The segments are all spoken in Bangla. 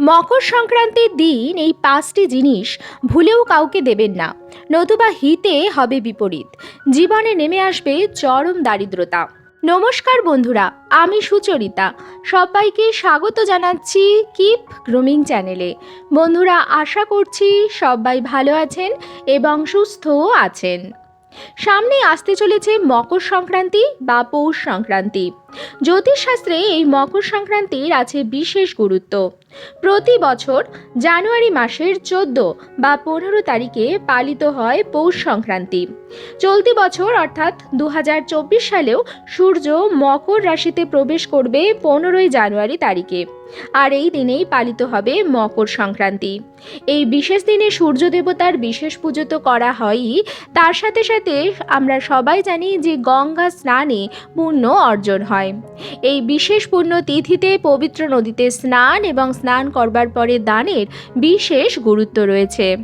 মকর সংক্রান্তির দিন এই পাঁচটি জিনিস ভুলেও কাউকে দেবেন না, নতুবা হিতে হবে বিপরীত। জীবনে নেমে আসবে চরম দারিদ্রতা। নমস্কার বন্ধুরা, আমি সুচরিতা। সবাইকে স্বাগত জানাচ্ছি কিপ গ্রুমিং চ্যানেলে। বন্ধুরা, আশা করছি সবাই ভালো আছেন এবং সুস্থও আছেন। সামনে আসতে চলেছে মকর সংক্রান্তি বা পৌষ সংক্রান্তি। জ্যোতিষশাস্ত্রে এই মকর সংক্রান্তির আছে বিশেষ গুরুত্ব। প্রতি বছর জানুয়ারি মাসের চোদ্দ বা পনেরো তারিখে পালিত হয় পৌষ সংক্রান্তি। চলতি বছর অর্থাৎ দু হাজার চব্বিশ সালেও সূর্য মকর রাশিতে প্রবেশ করবে পনেরোই জানুয়ারি তারিখে। আর এই দিনেই পালিত হবে মকর সংক্রান্তি। এই বিশেষ দিনে সূর্য দেবতার বিশেষ পুজো তো করা হয়ই। তার সাথে সাথে আমরা সবাই জানি যে গঙ্গা স্নানে পুণ্য অর্জন হয়। এই বিশেষ পূর্ণ তিথিতে পবিত্র নদীতে স্নান এবং স্নান করবার পরে দানের বিশেষ গুরুত্ব রয়েছে।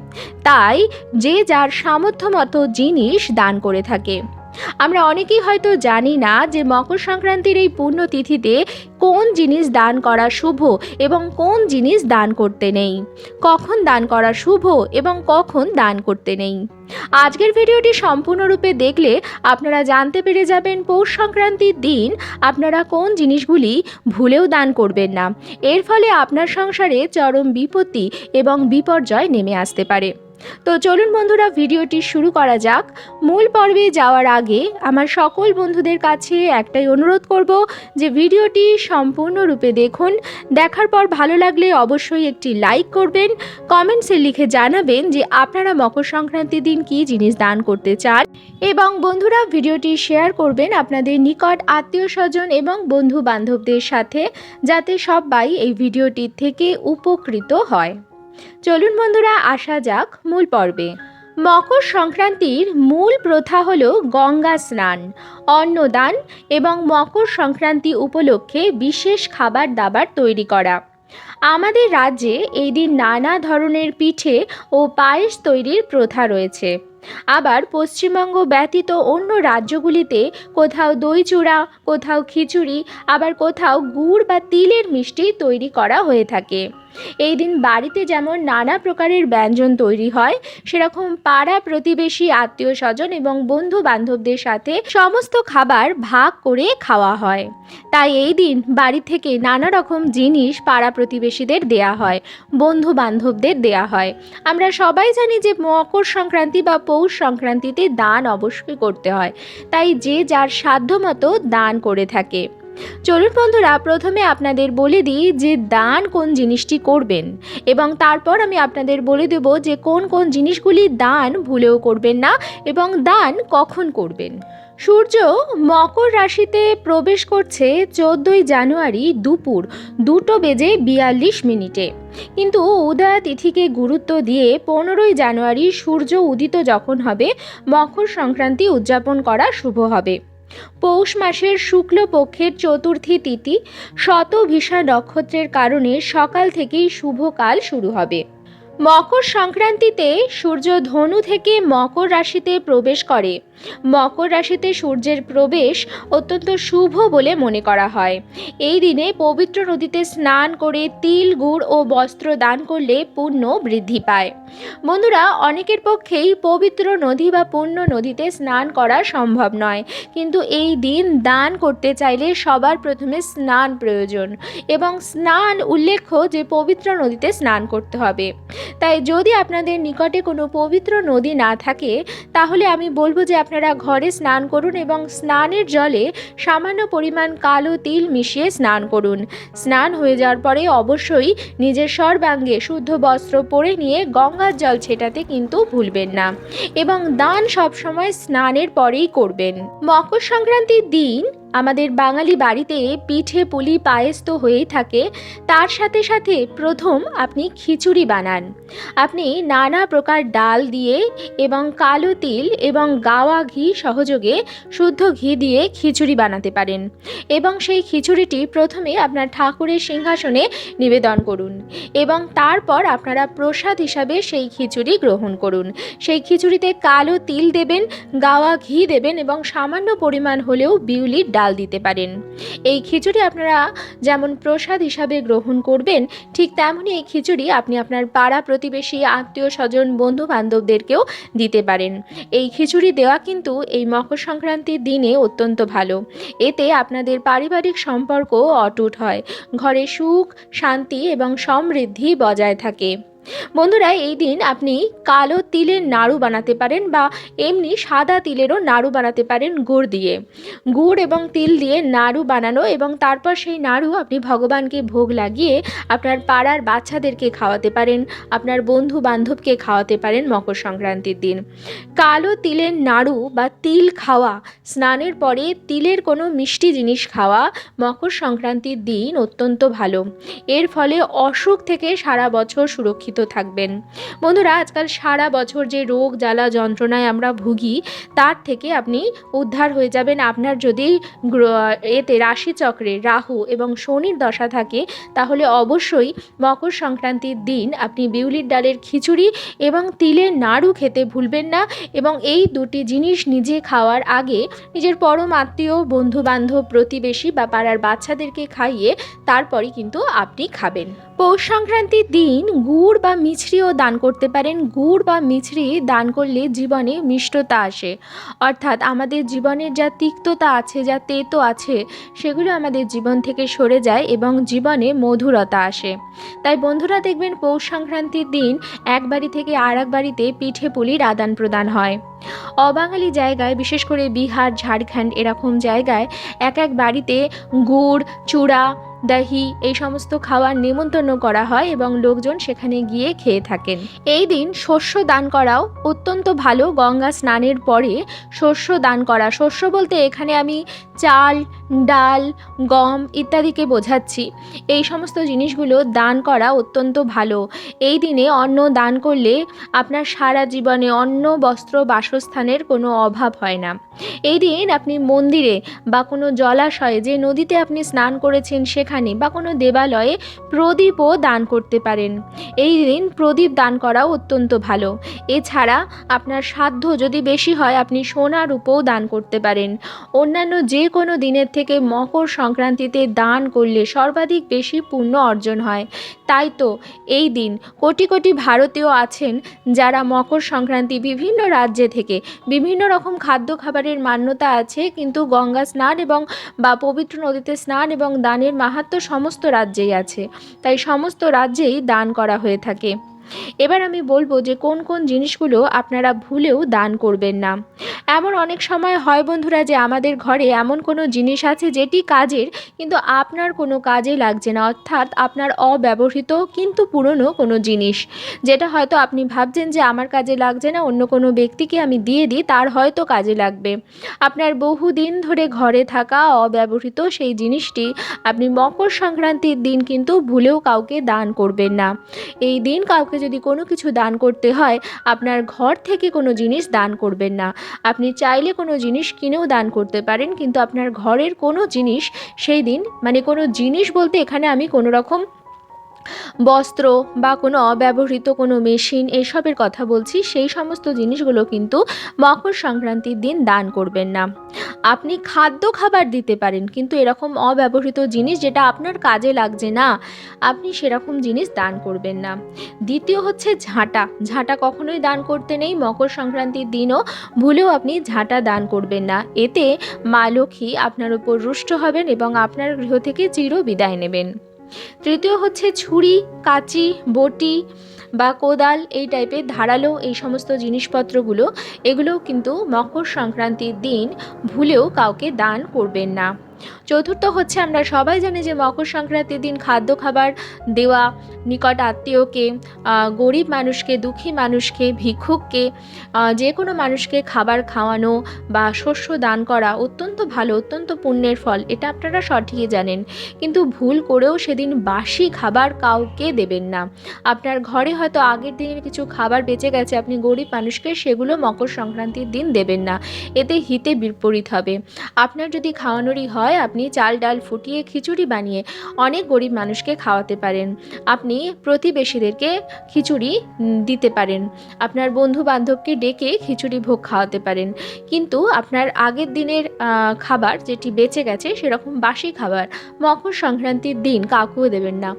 তাই যে যার সামর্থ্য মতো জিনিস দান করে থাকে। আমরা অনেকেই হয়তো জানি না যে মকর সংক্রান্তির এই পূর্ণ তিথিতে কোন জিনিস দান করা শুভ এবং কোন জিনিস দান করতে নেই। কখন দান করা শুভ এবং কখন দান করতে নেই। আজকের ভিডিওটি সম্পূর্ণরূপে দেখলে আপনারা জানতে পেরে যাবেন পৌষ সংক্রান্তির দিন আপনারা কোন জিনিসগুলি ভুলেও দান করবেন না। এর ফলে আপনার সংসারে চরম বিপত্তি এবং বিপর্যয় নেমে আসতে পারে। তো চলুন বন্ধুরা, ভিডিওটি শুরু করা যাক। মূল পর্বে যাওয়ার আগে আমার সকল বন্ধুদের কাছে একটাই অনুরোধ করব যে ভিডিওটি সম্পূর্ণরূপে দেখুন। দেখার পর ভালো লাগলে অবশ্যই একটি লাইক করবেন। কমেন্টসে লিখে জানাবেন যে আপনারা মকর সংক্রান্তির দিন কী জিনিস দান করতে চান। এবং বন্ধুরা, ভিডিওটি শেয়ার করবেন আপনাদের নিকট আত্মীয় স্বজন এবং বন্ধু বান্ধবদের সাথে, যাতে সবাই এই ভিডিওটির থেকে উপকৃত হয়। চলুন বন্ধুরা, আসা যাক মূল পর্বে। মকর সংক্রান্তির মূল প্রথা হল গঙ্গা স্নান, অন্নদান এবং মকর সংক্রান্তি উপলক্ষে বিশেষ খাবার দাবার তৈরি করা। আমাদের রাজ্যে এই দিন নানা ধরনের পিঠে ও পায়েস তৈরির প্রথা রয়েছে। আবার পশ্চিমবঙ্গ ব্যতীত অন্য রাজ্যগুলিতে কোথাও দই চূড়া কোথাও খিচুড়ি, আবার কোথাও গুড় বা তিলের মিষ্টি তৈরি করা হয়ে থাকে। এই দিন বাড়িতে যেমন নানা প্রকারের ব্যঞ্জন তৈরি হয়, সেরকম পাড়া প্রতিবেশী আত্মীয় স্বজন এবং বন্ধু বান্ধবদের সাথে সমস্ত খাবার ভাগ করে খাওয়া হয়। তাই এই দিন বাড়ি থেকে নানা রকম জিনিস পাড়া প্রতিবেশীদের দেয়া হয় বন্ধু বান্ধবদের দেয়া হয়। আমরা সবাই জানি যে মকর সংক্রান্তি বা পৌষ সংক্রান্তিতে দান অবশ্যই করতে হয়। তাই যে যার সাধ্যমতো দান করে থাকে। চলুন বন্ধুরা, প্রথমে আপনাদের বলে দিই যে দান কোন জিনিসটি করবেন এবং তারপর আমি আপনাদের বলে দেব যে কোন কোন জিনিসগুলি দান ভুলেও করবেন না এবং দান কখন করবেন। সূর্য মকর রাশিতে প্রবেশ করছে চোদ্দোই জানুয়ারি দুপুর দুটো বেজে বিয়াল্লিশ মিনিটে। কিন্তু উদয়া তিথিকে গুরুত্ব দিয়ে পনেরোই জানুয়ারি সূর্য উদিত যখন হবে, মকর সংক্রান্তি উদযাপন করা শুভ হবে। পৌষ মাসের শুক্লপক্ষের চতুর্থী তিথি শতভিষা নক্ষত্রের কারণে সকাল থেকেই শুভকাল শুরু হবে। মকর সংক্রান্তিতে সূর্য ধনু থেকে মকর রাশিতে প্রবেশ করে। মকর রাশিতে সূর্যের প্রবেশ অত্যন্ত শুভ বলে মনে করা হয়। এই দিনে পবিত্র নদীতে স্নান করে তিল, গুড় ও বস্ত্র দান করলে পুণ্য বৃদ্ধি পায়। বন্ধুরা, অনেকের পক্ষেই পবিত্র নদী বা পুণ্য নদীতে স্নান করা সম্ভব নয়। কিন্তু এই দিন দান করতে চাইলে সবার প্রথমে স্নান প্রয়োজন এবং স্নান উল্লেখ্য যে পবিত্র নদীতে স্নান করতে হবে। তাই যদি আপনাদের নিকটে কোনো পবিত্র নদী না থাকে, তাহলে আমি বলব যে ঘরে স্নান করুন এবং স্নানের জলে সামান্য পরিমাণ কালো তিল মিশিয়ে স্নান করুন। স্নান হয়ে যাওয়ার পরে অবশ্যই নিজের সর্বাঙ্গে শুদ্ধ বস্ত্র পরে নিয়ে গঙ্গার জল ছেটাতে কিন্তু ভুলবেন না এবং দান সবসময় স্নানের পরেই করবেন। মকর সংক্রান্তির দিন আমাদের বাঙালি বাড়িতে পিঠে পুলি পায়েস তো হয়েই থাকে, তার সাথে সাথে প্রথম আপনি খিচুড়ি বানান। আপনি নানা প্রকার ডাল দিয়ে এবং কালো তিল এবং গাওয়া ঘি সহযোগে শুদ্ধ ঘি দিয়ে খিচুড়ি বানাতে পারেন এবং সেই খিচুড়িটি প্রথমে আপনার ঠাকুরের সিংহাসনে নিবেদন করুন এবং তারপর আপনারা প্রসাদ হিসাবে সেই খিচুড়ি গ্রহণ করুন। সেই খিচুড়িতে কালো তিল দেবেন, গাওয়া ঘি দেবেন এবং সামান্য পরিমাণ হলেও বিউলির ডাল ডাল দিতে পারেন। এই খিচুড়ি আপনারা যেমন প্রসাদ হিসাবে গ্রহণ করবেন, ঠিক তেমনই এই খিচুড়ি আপনি আপনার পাড়া প্রতিবেশী, আত্মীয় স্বজন বন্ধু বান্ধবদেরকেও দিতে পারেন। এই খিচুড়ি দেওয়া কিন্তু এই মকর সংক্রান্তির দিনে অত্যন্ত ভালো। এতে আপনাদের পারিবারিক সম্পর্ক অটুট হয়। ঘরে সুখ, শান্তি এবং সমৃদ্ধি বজায় থাকে। বন্ধুরা, এই দিন আপনি কালো তিলের নাড়ু বানাতে পারেন বা এমনি সাদা তিলেরও নাড়ু বানাতে পারেন গুড় দিয়ে। গুড় এবং তিল দিয়ে নাড়ু বানানো এবং তারপর সেই নাড়ু আপনি ভগবানকে ভোগ লাগিয়ে আপনার পাড়ার বাচ্চাদেরকে খাওয়াতে পারেন, আপনার বন্ধু বান্ধবকে খাওয়াতে পারেন মকর সংক্রান্তির দিন। কালো তিলের নাড়ু বা তিল খাওয়া, স্নানের পরে তিলের কোনো মিষ্টি জিনিস খাওয়া মকর সংক্রান্তির দিন অত্যন্ত ভালো। এর ফলে অসুখ থেকে সারা বছর সুরক্ষিত থাকবেন। বন্ধুরা, আজকাল সারা বছর যে রোগ, জ্বালা, যন্ত্রণায় আমরা ভুগি, তার থেকে আপনি উদ্ধার হয়ে যাবেন। আপনার যদি এতে রাশিচক্রে রাহু এবং শনির দশা থাকে, তাহলে অবশ্যই মকর সংক্রান্তির দিন আপনি বিউলির ডালের খিচুড়ি এবং তিলের নাড়ু খেতে ভুলবেন না এবং এই দুটি জিনিস নিজে খাওয়ার আগে নিজের পরম আত্মীয় বন্ধু বান্ধব প্রতিবেশী বা পাড়ার বাচ্চাদেরকে খাইয়ে তারপরই কিন্তু আপনি খাবেন। পৌষ সংক্রান্তির দিন গুড় বা মিছরিও দান করতে পারেন। গুড় বা মিছরি দান করলে জীবনে মিষ্টতা আসে। অর্থাৎ আমাদের জীবনের যা তিক্ততা আছে, যা তেতো আছে, সেগুলো আমাদের জীবন থেকে সরে যায় এবং জীবনে মধুরতা আসে। তাই বন্ধুরা দেখবেন পৌষ সংক্রান্তির দিন এক বাড়ি থেকে আর এক বাড়িতে পিঠে পুলির আদান প্রদান হয়। অবাঙালি জায়গায়, বিশেষ করে বিহার, ঝাড়খণ্ড এরকম জায়গায় এক এক বাড়িতে গুড়, চূড়া দহি, এই সমস্ত খাওয়ার নেমন্তন্ন করা হয় এবং লোকজন সেখানে গিয়ে খেয়ে থাকেন। এই দিন শস্য দান করাও অত্যন্ত ভালো। গঙ্গা স্নানের পরে শস্য দান করা। শস্য বলতে এখানে আমি চাল, ডাল, গম ইত্যাদিকে বোঝাচ্ছি। এই সমস্ত জিনিসগুলো দান করা অত্যন্ত ভালো। এই দিনে অন্ন দান করলে আপনার সারা জীবনে অন্ন, বস্ত্র, বাসস্থানের কোনো অভাব হয় না। এই দিন আপনি মন্দিরে বা কোনো জলাশয়ে যে নদীতে আপনি স্নান করেছেন সেখানে বা কোনো দেবালয়ে প্রদীপও দান করতে পারেন। এই দিন প্রদীপ দান করাও অত্যন্ত ভালো। এছাড়া আপনার সাধ্য যদি বেশি হয়, আপনি সোনা রূপও দান করতে পারেন। অন্যান্য যে কোনো দিনের থেকে মকর সংক্রান্তিতে দান করলে সর্বাধিক বেশি পুণ্য অর্জন হয়। তাই তো এই দিন কোটি কোটি ভারতীয় আছেন যারা মকর সংক্রান্তি বিভিন্ন রাজ্যে থেকে বিভিন্ন রকম খাদ্য খাবারের মান্যতা আছে। কিন্তু গঙ্গা স্নান এবং বা পবিত্র নদীতে স্নান এবং দানের মাহাত্ম্য সমস্ত রাজ্যেই আছে তাই সমস্ত রাজ্যেই দান করা হয়ে থাকে। এবার আমি বলব যে কোন কোন জিনিসগুলো আপনারা ভুলেও দান করবেন না। এমন অনেক সময় হয় বন্ধুরা যে আমাদের ঘরে এমন কোনো জিনিস আছে যেটি কাজের কিন্তু আপনার কোনো কাজে লাগছে না, অর্থাৎ আপনার অব্যবহৃত কিন্তু পুরনো কোনো জিনিস। যেটা হয়তো আপনি ভাবছেন যে আমার কাজে লাগছে না, অন্য কোনো ব্যক্তিকে আমি দিয়ে দিই, তার হয়তো কাজে লাগবে। আপনার বহুদিন ধরে ঘরে থাকা অব্যবহৃত সেই জিনিসটি আপনি মকর সংক্রান্তির দিন কিন্তু ভুলেও কাউকে দান করবেন না। এই দিন কাউকে যদি কোনো কিছু দান করতে হয়, আপনার ঘর থেকে কোনো জিনিস দান করবেন না। আপনি চাইলে কোনো জিনিস কিনেও দান করতে পারেন, কিন্তু আপনার ঘরের কোনো জিনিস সেই দিন মানে কোনো জিনিস বলতে এখানে আমি কোনো রকম বস্ত্র বা কোনো অব্যবহৃত কোনো মেশিন এসবের কথা বলছি, সেই সমস্ত জিনিসগুলো কিন্তু মকর সংক্রান্তির দিন দান করবেন না। আপনি খাদ্য খাবার দিতে পারেন, কিন্তু এরকম অব্যবহৃত জিনিস যেটা আপনার কাজে লাগছে না, আপনি সেরকম জিনিস দান করবেন না। দ্বিতীয় হচ্ছে ঝাঁটা। ঝাঁটা কখনোই দান করতে নেই, মকর সংক্রান্তির দিনও ভুলেও আপনি ঝাঁটা দান করবেন না। এতে মা লক্ষ্মী আপনার উপর রুষ্ট হবেন এবং আপনার গৃহ থেকে চির বিদায় নেবেন। তৃতীয় হচ্ছে ছুরি, কাঁচি, বটি বা কোদাল এই টাইপের ধারালো এই সমস্ত জিনিসপত্রগুলো, এগুলোও কিন্তু মকর সংক্রান্তির দিন ভুলেও কাউকে দান করবেন না। চতুর্থ হচ্ছে আমরা সবাই জানি যে মকর সংক্রান্তির দিন খাদ্য খাবার দেওয়া, নিকট আত্মীয়কে গরিব মানুষকে, দুঃখী মানুষকে, ভিক্ষুককে যে কোনো মানুষকে খাবার খাওয়ানো বা শস্য দান করা অত্যন্ত ভালো, অত্যন্ত পুণ্যের ফল, এটা আপনারা সঠিকই জানেন। কিন্তু ভুল করেও সেদিন বাসি খাবার কাউকে দেবেন না। আপনার ঘরে হয়তো আগের দিনের কিছু খাবার বেঁচে গেছে, আপনি গরিব মানুষকে সেগুলো মকর সংক্রান্তির দিন দেবেন না। এতে হিতে বিপরীত হবে। আপনার যদি খাওয়ানোরই হয় হয় আপনি চাল ডাল ফুটিয়ে খিচুড়ি বানিয়ে অনেক গরিব মানুষকে খাওয়াতে পারেন। আপনি প্রতিবেশীদেরকে খিচুড়ি দিতে পারেন। আপনার বন্ধু বান্ধবকে ডেকে খিচুড়ি ভোগ খাওয়াতে পারেন। কিন্তু আপনার আগের দিনের খাবার যেটি বেঁচে গেছে সেরকম বাসি খাবার মকর সংক্রান্তির দিন কাউকেও দেবেন না।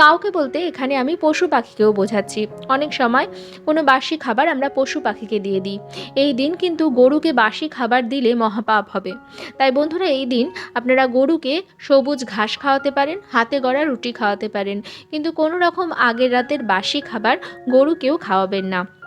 কাউকে বলতে এখানে আমি পশু পাখিকেও বোঝাচ্ছি। অনেক সময় কোনো বাসি খাবার আমরা পশু পাখিকে দিয়ে দিই। এই দিন কিন্তু গরুকে বাসি খাবার দিলে মহাপাপ হবে। তাই বন্ধুরা, এই দিন আপনারা গরুকে সবুজ ঘাস খাওয়াতে পারেন, হাতে গড়া রুটি খাওয়াতে পারেন। কিন্তু কোনো রকম আগের রাতের বাসি খাবার গরুকেও খাওয়াবেন না।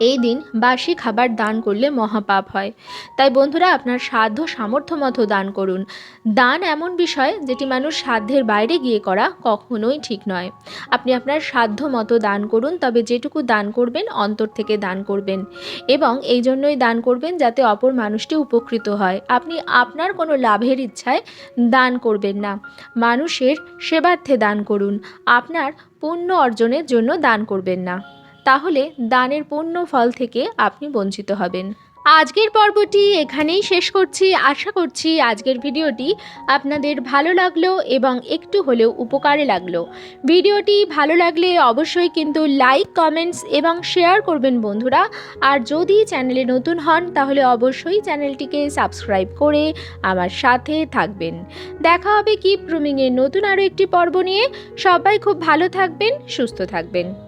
এই দিন বাসি খাবার দান করলে মহাপাপ হয়। তাই বন্ধুরা, আপনার সাধ্য সামর্থ্য মতো দান করুন। দান এমন বিষয় যেটি মানুষ সাধ্যের বাইরে গিয়ে করা কখনোই ঠিক নয়। আপনি আপনার সাধ্য মতো দান করুন, তবে যেটুকু দান করবেন অন্তর থেকে দান করবেন এবং এই জন্যই দান করবেন যাতে অপর মানুষটি উপকৃত হয়। আপনি আপনার কোনো লাভের ইচ্ছায় দান করবেন না। মানুষের সেবার্থে দান করুন। আপনার পুণ্য অর্জনের জন্য দান করবেন না। তাহলে দানের পুণ্য ফল থেকে আপনি বঞ্চিত হবেন। আজকের পর্বটি এখানেই শেষ করছি। আশা করছি আজকের ভিডিওটি আপনাদের ভালো লাগল এবং একটু হলেও উপকারে লাগল। ভিডিওটি ভালো লাগলে অবশ্যই কিন্তু লাইক, কমেন্টস এবং শেয়ার করবেন বন্ধুরা। আর যদি চ্যানেলে নতুন হন, তাহলে অবশ্যই চ্যানেলটিকে সাবস্ক্রাইব করে আমার সাথে থাকবেন। দেখা হবে কি প্রুমিংয়ের নতুন আরও একটি পর্ব নিয়ে। সবাই খুব ভালো থাকবেন, সুস্থ থাকবেন।